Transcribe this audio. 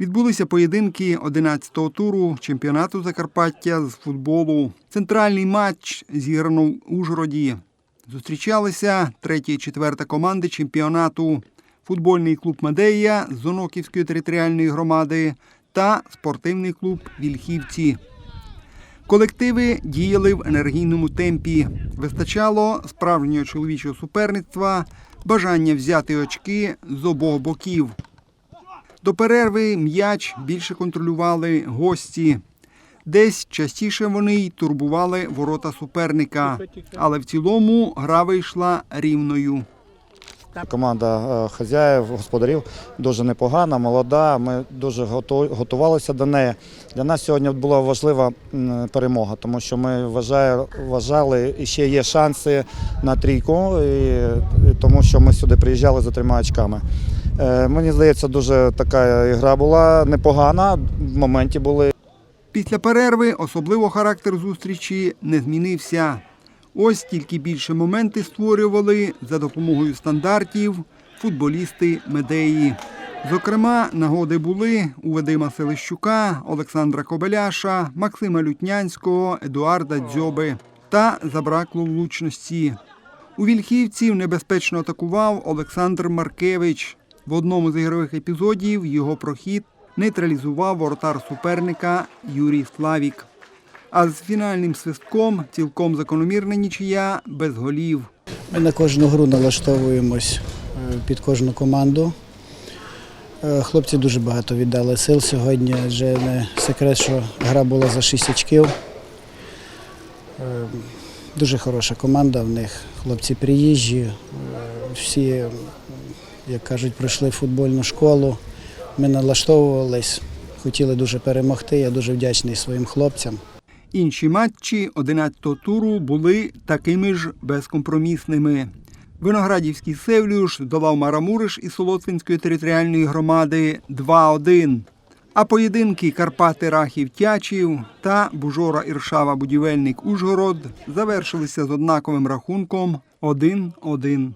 Відбулися поєдинки 11-го туру чемпіонату Закарпаття з футболу. Центральний матч зіграно в Ужгороді. Зустрічалися третя і четверта команди чемпіонату. Футбольний клуб Мадея з Зоноківської територіальної громади та спортивний клуб Вільхівці. Колективи діяли в енергійному темпі. Вистачало справжнього чоловічого суперництва, бажання взяти очки з обох боків. До перерви м'яч більше контролювали гості. Десь частіше вони й турбували ворота суперника, але в цілому гра вийшла рівною. Команда е, хазяїв, господарів дуже непогана, молода. Ми дуже готувалися до неї. Для нас сьогодні була важлива перемога, тому що ми вважали, і ще є шанси на трійку, і тому що ми сюди приїжджали за трьома очками. Е, Мені здається, дуже така гра була непогана. В моменті були Після перерви особливо характер зустрічі не змінився. Ось тільки більше моменти створювали за допомогою стандартів футболісти Медеї. Зокрема, нагоди були у Вадима Селищука, Олександра Кобеляша, Максима Лютнянського, Едуарда Дзьоби. Та забракло влучності. У Вільхівців небезпечно атакував Олександр Маркевич. В одному з ігрових епізодів його прохід нейтралізував воротар суперника Юрій Славік. А з фінальним свистком цілком закономірна нічия без голів. Ми на кожну гру налаштовуємось е, під кожну команду. Е, Хлопці дуже багато віддали сил сьогодні, адже не секрет, що гра була за 6 очків. Дуже хороша команда в них. Хлопці приїжджі, е, всі, як кажуть, пройшли футбольну школу. Ми налаштовувались, хотіли дуже перемогти. Я дуже вдячний своїм хлопцям. Інші матчі 11-го туру були такими ж безкомпромісними. Виноградівський Севлюш здолав Марамуриш із Солотвинської територіальної громади 2-1. А поєдинки Карпати Рахів Тячів та Бужора Іршава Будівельник Ужгород завершилися з однаковим рахунком 1-1.